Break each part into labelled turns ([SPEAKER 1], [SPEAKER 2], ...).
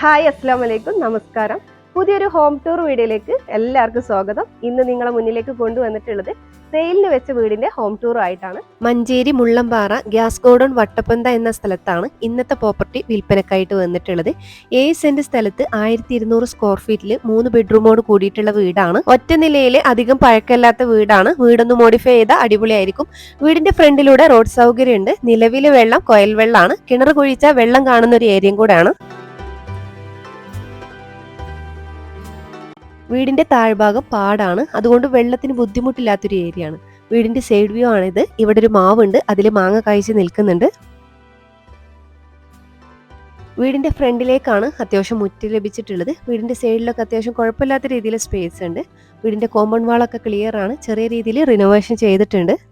[SPEAKER 1] Hi അസ്സാം വലൈക്കും നമസ്കാരം. പുതിയൊരു ഹോം ടൂർ വീഡിയോയിലേക്ക് എല്ലാവർക്കും സ്വാഗതം. ഇന്ന് നിങ്ങളെ മുന്നിലേക്ക് കൊണ്ടുവന്നിട്ടുള്ളത് സെയിലിന് വെച്ച വീടിന്റെ ഹോം ടൂർ ആയിട്ടാണ്. മഞ്ചേരി മുള്ളംപാറ ഗ്യാസ് ഗോഡൌൺ വട്ടപ്പന്ത എന്ന സ്ഥലത്താണ് ഇന്നത്തെ പ്രോപ്പർട്ടി വിൽപ്പനക്കായിട്ട് വന്നിട്ടുള്ളത്. ഏഴ് സെന്റ് സ്ഥലത്ത് ആയിരത്തി ഇരുന്നൂറ് സ്ക്വയർ ഫീറ്റിൽ മൂന്ന് ബെഡ്റൂമോട് കൂടിയിട്ടുള്ള വീടാണ്. ഒറ്റ നിലയിലെ അധികം പഴക്കമില്ലാത്ത വീടാണ്. വീടൊന്ന് മോഡിഫൈ ചെയ്ത അടിപൊളിയായിരിക്കും. വീടിന്റെ ഫ്രണ്ടിലൂടെ റോഡ് സൗകര്യമുണ്ട്. നിലവിലെ വെള്ളം കൊയൽ വെള്ളമാണ് കിണർ കുഴിച്ചാൽ വെള്ളം കാണുന്ന ഒരു ഏരിയയും കൂടെയാണ്. വീടിന്റെ താഴ്ഭാഗം പാടാണ്. അതുകൊണ്ട് വെള്ളത്തിന് ബുദ്ധിമുട്ടില്ലാത്തൊരു ഏരിയ ആണ് വീടിന്റെ സൈഡ് വ്യൂ ആണിത് ഇവിടെ ഒരു മാവുണ്ട്. അതിൽ മാങ്ങ കഴിച്ച് നിൽക്കുന്നുണ്ട്. വീടിന്റെ ഫ്രണ്ടിലേക്കാണ് അത്യാവശ്യം മുറ്റ് ലഭിച്ചിട്ടുള്ളത്. വീടിന്റെ സൈഡിലൊക്കെ അത്യാവശ്യം കുഴപ്പമില്ലാത്ത രീതിയിൽ സ്പേസ് ഉണ്ട്. വീടിന്റെ കോമ്പൗണ്ട് വാളൊക്കെ ക്ലിയർ ആണ്. ചെറിയ രീതിയിൽ റിനോവേഷൻ ചെയ്തിട്ടുണ്ട്.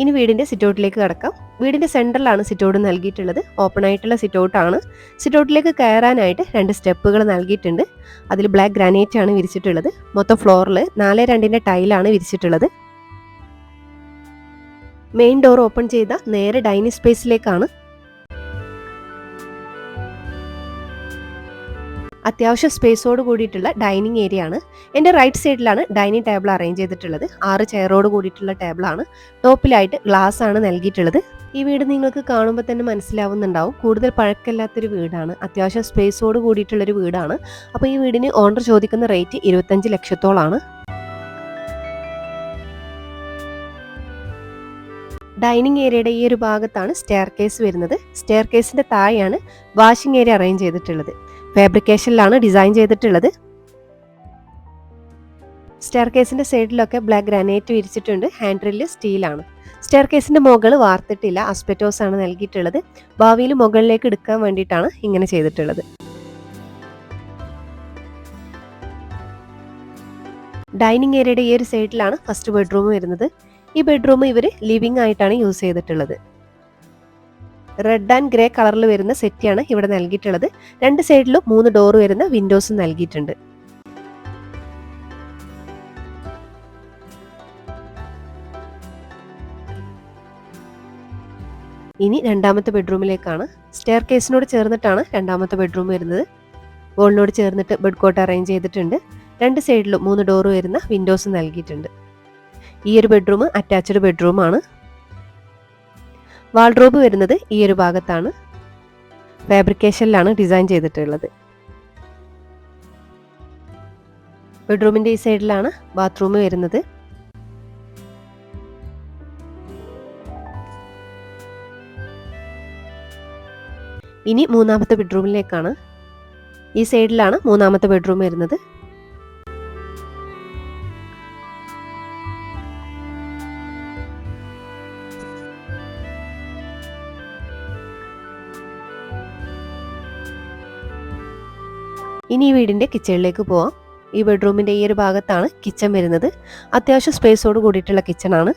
[SPEAKER 1] ഇനി വീടിന്റെ സിറ്റൗട്ടിലേക്ക് കടക്കാം. വീടിന്റെ സെന്ററിലാണ് സിറ്റൗട്ട് നൽകിയിട്ടുള്ളത്. ഓപ്പൺ ആയിട്ടുള്ള സിറ്റൗട്ടാണ് സിറ്റൗട്ടിലേക്ക് കയറാനായിട്ട് രണ്ട് സ്റ്റെപ്പുകൾ നൽകിയിട്ടുണ്ട്. അതിൽ ബ്ലാക്ക് ഗ്രാനൈറ്റ് ആണ് വിരിച്ചിട്ടുള്ളത്. മൊത്തം ഫ്ലോറിൽ നാല് രണ്ടിന്റെ ടൈലാണ് വിരിച്ചിട്ടുള്ളത്. മെയിൻ ഡോർ ഓപ്പൺ ചെയ്ത നേരെ ഡൈനിങ് സ്പേസിലേക്കാണ് അത്യാവശ്യം സ്പേസോട് കൂടിയിട്ടുള്ള ഡൈനിങ് ഏരിയ ആണ് എന്റെ റൈറ്റ് സൈഡിലാണ് ഡൈനിങ് ടേബിൾ അറേഞ്ച് ചെയ്തിട്ടുള്ളത്. ആറ് ചെയറോട് കൂടിയിട്ടുള്ള ടേബിളാണ്. ടോപ്പിലായിട്ട് ഗ്ലാസ് ആണ് നൽകിയിട്ടുള്ളത്. ഈ വീട് നിങ്ങൾക്ക് കാണുമ്പോൾ തന്നെ മനസ്സിലാവുന്നുണ്ടാവും. കൂടുതൽ പഴക്കമില്ലാത്തൊരു വീടാണ്. അത്യാവശ്യം സ്പേസോട് കൂടിയിട്ടുള്ളൊരു വീടാണ്. അപ്പോൾ ഈ വീടിന് ഓണർ ചോദിക്കുന്ന റേറ്റ് ഇരുപത്തഞ്ച് ലക്ഷത്തോളാണ്. ഡൈനിങ് ഏരിയയുടെ ഈ ഒരു ഭാഗത്താണ് സ്റ്റെയർ കേസ് വരുന്നത്. സ്റ്റെയർ കേസിന്റെ താഴെയാണ് വാഷിംഗ് ഏരിയ അറേഞ്ച് ചെയ്തിട്ടുള്ളത്. ഫാബ്രിക്കേഷനിലാണ് ഡിസൈൻ ചെയ്തിട്ടുള്ളത്. സ്റ്റെയർ കേസിന്റെ സൈഡിലൊക്കെ ബ്ലാക്ക് ഗ്രാനൈറ്റ് വിരിച്ചിട്ടുണ്ട്. ഹാൻഡ് ഡ്രില്ല് സ്റ്റീലാണ്. സ്റ്റെയർ കേസിന്റെ മുകൾ വാർത്തിട്ടില്ല. അസ്പെറ്റോസ് ആണ് നൽകിയിട്ടുള്ളത്. ഭാവിയിൽ മുകളിലേക്ക് എടുക്കാൻ വേണ്ടിയിട്ടാണ് ഇങ്ങനെ ചെയ്തിട്ടുള്ളത്. ഡൈനിങ് ഏരിയയുടെ ഈ ഒരു സൈഡിലാണ് ഫസ്റ്റ് ബെഡ്റൂം വരുന്നത്. ഈ ബെഡ്റൂം ഇവർ ലിവിംഗ് ആയിട്ടാണ് യൂസ് ചെയ്തിട്ടുള്ളത്. റെഡ് ആൻഡ് ഗ്രേ കളറിൽ വരുന്ന സെറ്റിയാണ് ഇവിടെ നൽകിയിട്ടുള്ളത്. രണ്ട് സൈഡിലും മൂന്ന് ഡോർ വരുന്ന വിൻഡോസ് നൽകിയിട്ടുണ്ട്. ഇനി രണ്ടാമത്തെ ബെഡ്റൂമിലേക്കാണ് സ്റ്റെയർ കേസിനോട് ചേർന്നിട്ടാണ് രണ്ടാമത്തെ ബെഡ്റൂം വരുന്നത്. വോളിനോട് ചേർന്നിട്ട് ബെഡ് കോട്ട് അറേഞ്ച് ചെയ്തിട്ടുണ്ട്. രണ്ട് സൈഡിലും മൂന്ന് ഡോർ വരുന്ന വിൻഡോസ് നൽകിയിട്ടുണ്ട്. ഈ ഒരു ബെഡ്റൂം അറ്റാച്ച്ഡ് ബെഡ്റൂമാണ് വാൾഡ്രോബ് വരുന്നത് ഈ ഒരു ഭാഗത്താണ്. ഫാബ്രിക്കേഷനിലാണ് ഡിസൈൻ ചെയ്തിട്ടുള്ളത്. ബെഡ്റൂമിന്റെ ഈ സൈഡിലാണ് ബാത്റൂം വരുന്നത്. ഇനി മൂന്നാമത്തെ ബെഡ്റൂമിലേക്കാണ്. ഈ സൈഡിലാണ് മൂന്നാമത്തെ ബെഡ്റൂം വരുന്നത്. ഇനി ഈ വീടിന്റെ കിച്ചണിലേക്ക് പോവാം. ഈ ബെഡ്റൂമിന്റെ ഈ ഒരു ഭാഗത്താണ് കിച്ചൺ വരുന്നത്. അത്യാവശ്യം സ്പേസോട് കൂടിയിട്ടുള്ള കിച്ചണാണ്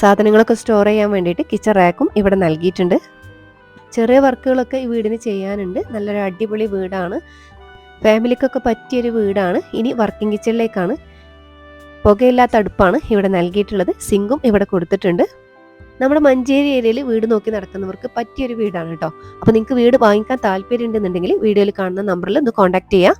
[SPEAKER 1] സാധനങ്ങളൊക്കെ സ്റ്റോർ ചെയ്യാൻ വേണ്ടിയിട്ട് കിച്ചൺ റാക്കും ഇവിടെ നൽകിയിട്ടുണ്ട്. ചെറിയ വർക്കുകളൊക്കെ ഈ വീടിന് ചെയ്യാനുണ്ട്. നല്ലൊരു അടിപൊളി വീടാണ്. ഫാമിലിക്കൊക്കെ പറ്റിയൊരു വീടാണ്. ഇനി വർക്കിംഗ് കിച്ചണിലേക്കാണ് പുകയില്ലാത്ത അടുപ്പാണ് ഇവിടെ നൽകിയിട്ടുള്ളത്. സിങ്കും ഇവിടെ കൊടുത്തിട്ടുണ്ട്. നമ്മുടെ മഞ്ചേരി ഏരിയയിൽ വീട് നോക്കി നടക്കുന്നവർക്ക് പറ്റിയൊരു വീടാണ് കേട്ടോ. അപ്പോൾ നിങ്ങൾക്ക് വീട് വാങ്ങിക്കാൻ താല്പര്യം ഉണ്ടെന്നുണ്ടെങ്കിൽ വീഡിയോയിൽ കാണുന്ന നമ്പറിൽ ഒന്ന് കോൺടാക്ട് ചെയ്യാം.